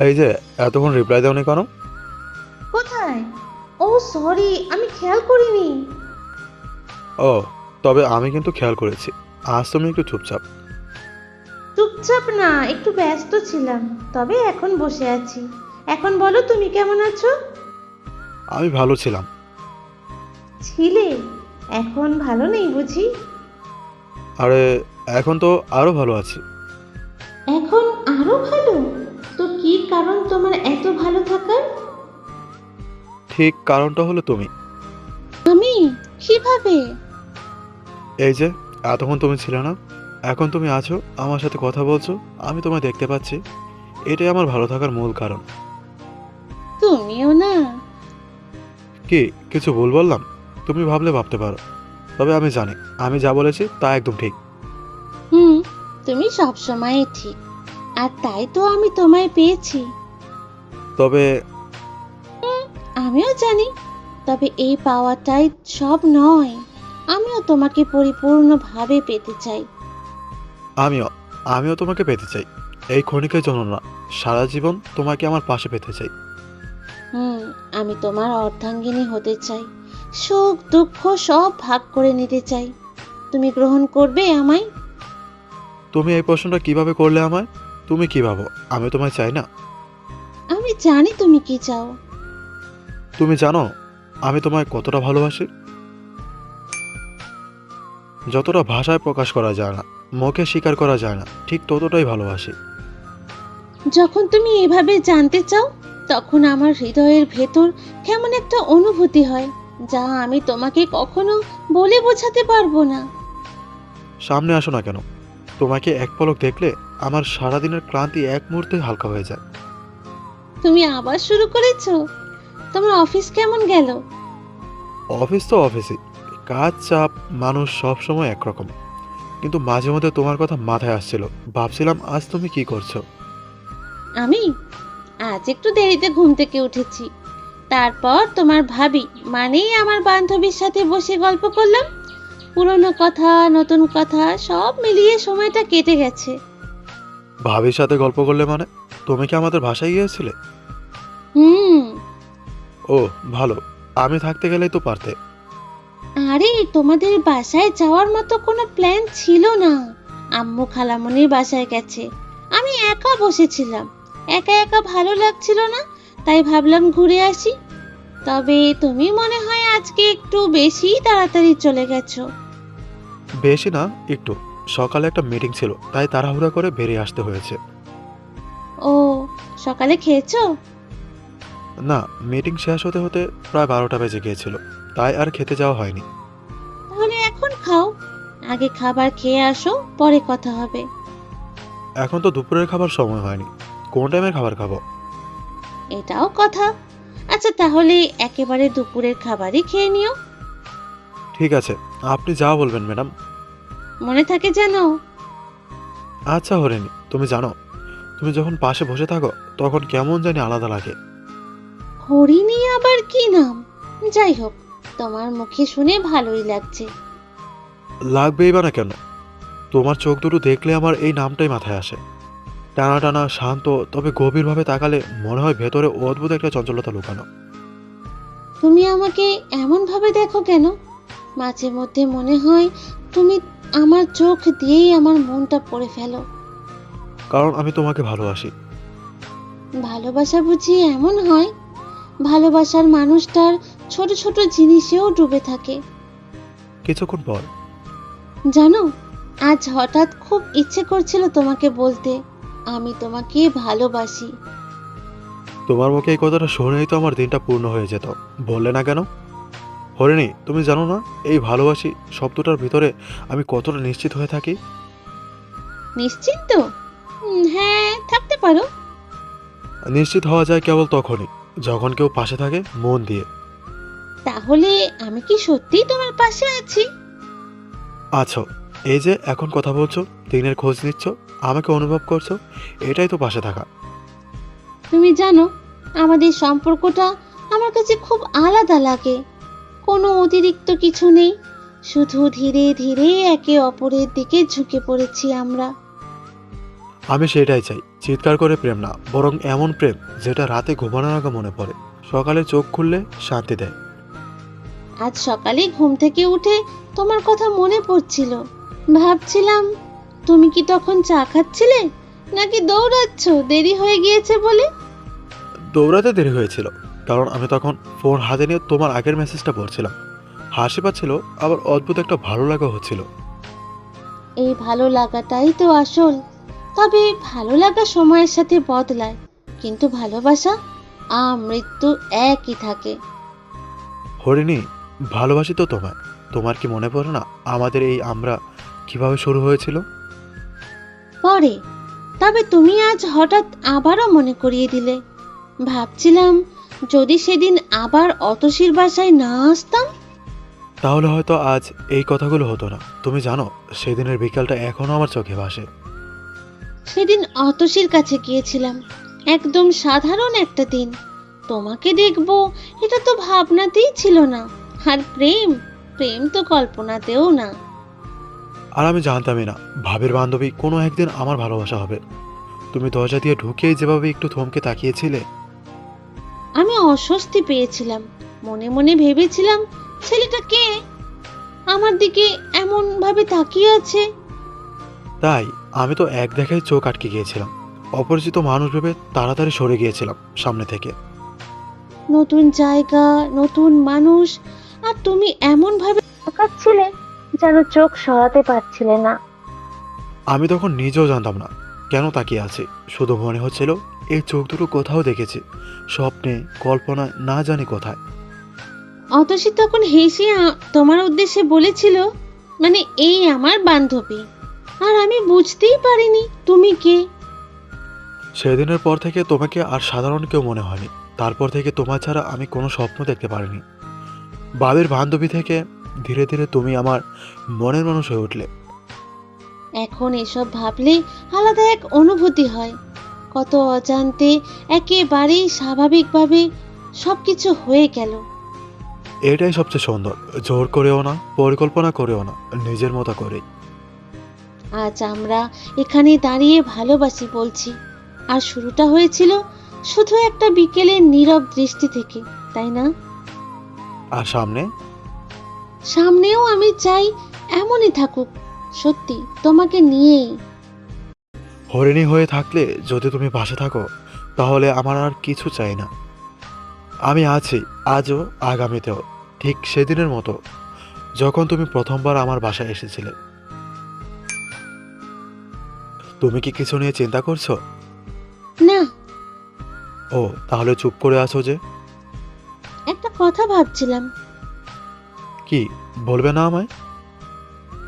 এই যে এতক্ষণ রিপ্লাই দাওনি কেন? কোথায়? ও সরি আমি খেয়াল করিনি। ও তবে আমি কিন্তু খেয়াল করেছি। আজ তুমি একটু চুপচাপ। চুপচাপ না একটু ব্যস্ত ছিলাম তবে এখন বসে আছি। এখন বলো তুমি কেমন আছো? আমি ভালো ছিলাম। ছিলে? এখন ভালো নেই বুঝি? আরে এখন তো আরও ভালো আছি। এখন আরও ভালো? তো কি কারণ তোমার এত ভালো থাকার? ঠিক কারণটা হলো তুমি। আমি কীভাবে? এই যে এতক্ষণ তুমি ছিলে না। এখন তুমি আছো আমার সাথে কথা বলছো আমি তোমায় দেখতে পাচ্ছি। এটাই আমার ভালো থাকার মূল কারণ। তুমিও না। কি কিছু ভুল বললাম? তুমি ভাবলে ভাবতে পারো। তবে আমি জানি আমি যা বলেছি তা একদম ঠিক। হুম তুমি সবসময় ঠিক। আর তাই তো আমি তোমায় পেয়েছি। তবে আমিও জানি তবে এই পাওয়াটাই সব নয়। আমিও তোমাকে পরিপূর্ণভাবে পেতে চাই। আমিও আমিও তোমাকে পেতে চাই। এই ক্ষণিকের জন্য না সারা জীবন তোমাকে আমার পাশে পেতে চাই। হুম আমি তোমার অর্ধাঙ্গিনী হতে চাই। সুখ দুঃখ সব ভাগ করে নিতে চাই। তুমি গ্রহণ করবে আমায়? তুমি এই প্রশ্নটা কীভাবে করলে আমায়? তুমি কি ভাবো? আমি তোমায় চাই না? আমি জানি তুমি কি চাও। তুমি জানো আমি তোমায় কতটা ভালোবাসি? যতটা ভাষায় প্রকাশ করা যায় না মুখে স্বীকার করা যায় না ঠিক ততটাই ভালোবাসি। যখন তুমি এভাবে জানতে চাও তখন আমার হৃদয়ের ভেতর কেমন একটা অনুভূতি হয় যা আমি তোমাকে কখনো বলে বোঝাতে পারব না। সামনে আসো না কেন? তোমাকে এক পলক দেখলে আমার সারাদিনের ক্লান্তি এক মুহূর্তে হালকা হয়ে যায়। তুমি আবার শুরু করেছ? তোমার অফিস কেমন গেল? অফিস তো অফিসই। কাজ চাপ মানুষ সব সময় একরকম। কিন্তু মাঝে মধ্যে তোমার কথা মাথায় আসছিল। ভাবছিলাম আজ তুমি কি করছ? আমি? আজ একটু দেরিতে ঘুম থেকে উঠেছি। তারপর তোমার ভাবি মানেই আমার বান্ধবীর সাথে বসে গল্প করলাম। পুরনো কথা নতুন কথা সব মিলিয়ে সময়টা কেটে গেছে। ভাবির সাথে গল্প করলে মানে? তুমি কি আমাদের ভাষায় গিয়েছিলে? হুম। ও ভালো। আমি থাকতে গেলেই তো পারতে। আরে তোমাদের বাসায় যাওয়ার মতো কোনো প্ল্যান ছিল না। আম্মু খালামনির বাসায় গেছে। আমি একা বসেছিলাম। একা একা ভালো লাগছিল না তাই ভাবলাম ঘুরে আসি। তবে তুমি মনে হয় আজকে একটু বেশি তাড়াতাড়ি চলে গেছো। বেশি না একটু। সকালে একটা মিটিং ছিল তাই তাড়াহুড়া করে বেরিয়ে আসতে হয়েছে। ও সকালে খেয়েছো? না মিটিং শেষ হতে হতে প্রায় বারোটা বেজে গিয়েছিল তাই আর খেতে যাওয়া হয়নি। তাহলে এখন খাও। আগে খাবার খেয়ে আসো পরে কথা হবে। এখন তো দুপুরের খাবার সময় হয়নি। কোন টাইমের খাবার খাব? এটাও কথা। আচ্ছা তাহলে একেবারে দুপুরের খাবারই খেয়ে নিও। ঠিক আছে আপনি যা বলবেন ম্যাডাম। মনে থাকে যেন? আচ্ছা হরেনি তুমি জানো তুমি যখন পাশে বসে থাকো তখন কেমন জানি আলাদা লাগে। হরিণী আবার কি নাম? যাই হোক তোমার মুখে শুনে ভালোই লাগছে। লাগবেই বা না কেন? তোমার চোখ দুটো দেখলে আমার এই নামটাই মাথায় আসে। টানা টানা শান্ত তবে গভীরভাবে তাকালে মনে হয় ভেতরে অদ্ভুত একটা চঞ্চলতা লুকানো। তুমি আমাকে এমন ভাবে দেখো কেন? মাঝে মধ্যে মনে হয় তুমি আমার চোখ দিয়েই আমার মনটা পড়ে ফেলো। কারণ আমি তোমাকে ভালোবাসি। ভালোবাসা বুঝি এমন হয় ভালোবাসার মানুষটার ছোট ছোট জিনিসেও ডুবে থাকে। কিছুক্ষণ পর। জানো আজ হঠাৎ খুব ইচ্ছে করছিল তোমাকে বলতে আমি তোমাকে ভালোবাসি। তোমার মুখে এই কথাটা শুনেই তো আমার দিনটা পূর্ণ হয়ে যেত। বললে না কেন? হরিণী তুমি জানো না এই ভালোবাসি শব্দটার ভিতরে আমি কতটা নিশ্চিত হয়ে থাকি? নিশ্চিন্ত? উম, হ্যাঁ থাকতে পারো। নিশ্চিত হওয়া যায় কেবল তখনই যখন কেউ পাশে থাকে মন দিয়ে। তাহলে আমি কি সত্যিই তোমার পাশে আছি? আছো এই যে এখন কথা বলছো দিনের খোঁজ নিচ্ছ আমাকে অনুভব করছ এটাই তো পাশে থাকা। তুমি জানো আমাদের সম্পর্কটা আমার কাছে খুব আলাদা লাগে। কোনো অতিরিক্ত কিছু নেই। শুধু ধীরে ধীরে একে অপরের দিকে ঝুঁকে পড়েছি আমরা। আমি সেটাই চাই চিৎকার করে প্রেম না বরং এমন প্রেম যেটা রাতে ঘুমানোর আগে মনে পড়ে। সকালে চোখ খুললে শান্তি দেয়। আজ সকালে ঘুম থেকে উঠে তোমার কথা মনে পড়ছিল। ভাবছিলাম তুমি কি তখন চা খাচ্ছিলে নাকি দৌড়াচ্ছ দেরি হয়ে গিয়েছে বলে? দৌড়াতে দেরি হয়েছিল। কারণ আমি তখন ফোন হাতে নিয়ে তোমার আগের মেসেজটা পড়ছিলাম। হাসি পাচ্ছিল আবার অদ্ভুত একটা ভালো লাগা হচ্ছিল। এই ভালো লাগাটাই তো আসল। তবে ভালো লাগা সময়ের সাথে বদলায় কিন্তু ভালোবাসা আ মৃত্যু একই থাকে। হরিণী ভালোবাসি তো তোমায়। তোমার কি মনে পড়ে না আমাদের এই আমরা কীভাবে শুরু হয়েছিল? পরে তবে তুমি আজ হঠাৎ আবারও মনে করিয়ে দিলে। ভাবছিলাম যদি সেদিন আবার অতসীর বাসায় না আসতাম? তাহলে হয়তো আজ এই কথাগুলো হতো না। তুমি জানো সেদিনের বিকালটা এখনও আমার চোখে ভাসে। সেদিন অতসীর কাছে গিয়েছিলাম। একদম সাধারণ একটা দিন। তোমাকে দেখব এটা তো ভাবনাতেই ছিল না। আর প্রেম প্রেম তো কল্পনাতেও না। আর আমি জানতামই না ভাবের বান্ধবী কোনো একদিন আমার ভালোবাসা হবে। তুমি দরজা দিয়ে ঢুকেই যেভাবে একটু থমকে তাকিয়েছিলে আমি অস্বস্তি পেয়েছিলাম। মনে মনে ভেবেছিলাম ছেলেটা কে? আমার দিকে এমন ভাবে তাকিয়ে আছে। তাই আমি তো এক দেখায় চোখ আটকে গিয়েছিলাম। অপরিচিত মানুষ ভেবে তাড়াতাড়ি সরে গিয়েছিলাম সামনে থেকে। নতুন জায়গা নতুন মানুষ আর তুমি এমন ভাবে তাকাচ্ছিলে যেন চোখ সরাতে পারছিলে না। আমি তখন নিজেও জানতাম না কেন তাকিয়ে আছি। শুধু মনে হচ্ছিল এই চোখ দুটো কোথাও দেখেছি। স্বপ্নে কল্পনা না জানি কোথায়। অতসী তখন হেসে আ- তোমার উদ্দেশ্যে বলেছিল মানে এই আমার বান্ধবী। আর আমি বুঝতেই পারিনি তুমি কে? সেদিনের পর থেকে তোমাকে আর সাধারণ কেউ মনে হয়নি। তারপর থেকে তোমার ছাড়া আমি কোনো স্বপ্ন দেখতে পারিনি। বাবের বান্ধবী থেকে ধীরে ধীরে তুমি আমার মনের মানুষ হয়ে উঠলে। এখন এসব ভাবলে আলাদা এক অনুভূতি হয়। কত অজান্তে একেবারেই স্বাভাবিকভাবে সবকিছু হয়ে গেল। এটাই সবচেয়ে সুন্দর। জোর করেও না পরিকল্পনা করেও না নিজের মতো করেই। আজ আমরা এখানে দাঁড়িয়ে ভালোবাসি বলছি। আর শুরুটা হয়েছিল শুধু একটা বিকেলের নীরব দৃষ্টি থেকে তাই না? আর সামনে? সামনেও আমি চাই এমনই থাকুক। সত্যি তোমাকে নিয়েই। হরিণী হয়ে থাকলে যদি তুমি পাশে থাকো তাহলে আমার আর কিছু চাই না। আমি আছি আজও আগামীতেও ঠিক সেদিনের মতো যখন তুমি প্রথমবার আমার বাসায় এসেছিলে। তুমি কি কিছু নিয়ে চিন্তা করছ? না। ও তাহলে চুপ করে আছো যে? একটা কথা ভাবছিলাম। কি বলবে না আমায়?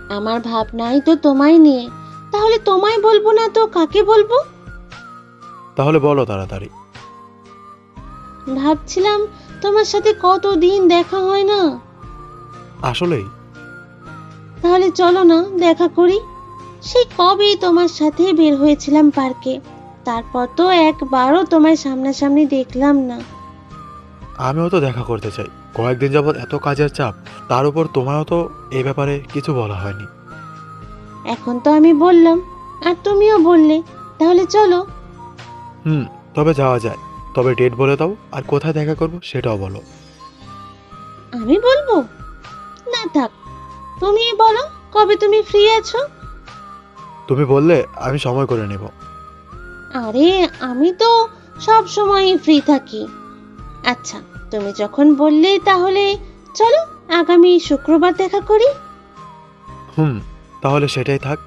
আমার ভাবনাই তো তোমায় নিয়ে। তাহলে তোমায় বলব না তো কাকে বলব? তাহলে বলো তাড়াতাড়ি। ভাবছিলাম তোমার সাথে কতদিন দেখা হয় না। আসলেই। তাহলে চলো না দেখা করি। সেই কবেই তোমার সাথে বের হয়েছিলাম পার্কে তারপর তো একবারও তোমায় সামনাসামনি দেখলাম না। আমিও তো দেখা করতে চাই। কয়েকদিন যাবৎ এত কাজের চাপ তার উপর তোমারও তো এই ব্যাপারে কিছু বলা হয়নি। এখন তো আমি বললাম আর তুমিও বললে তাহলে চলো। হুম তবে যাওয়া যায়। তবে ডেট বলে দাও আর কোথায় দেখা করব সেটাও বলো। আমি বলব? না থাক তুমি বলো কবে তুমি ফ্রি আছো? তুমি বললে আমি সময় করে নেব। আরে আমি তো সব সময়ই ফ্রি থাকি। আচ্ছা তুমি যখন বললে তাহলে চলো আগামী শুক্রবার দেখা করি। হুম তাহলে সেটাই থাক।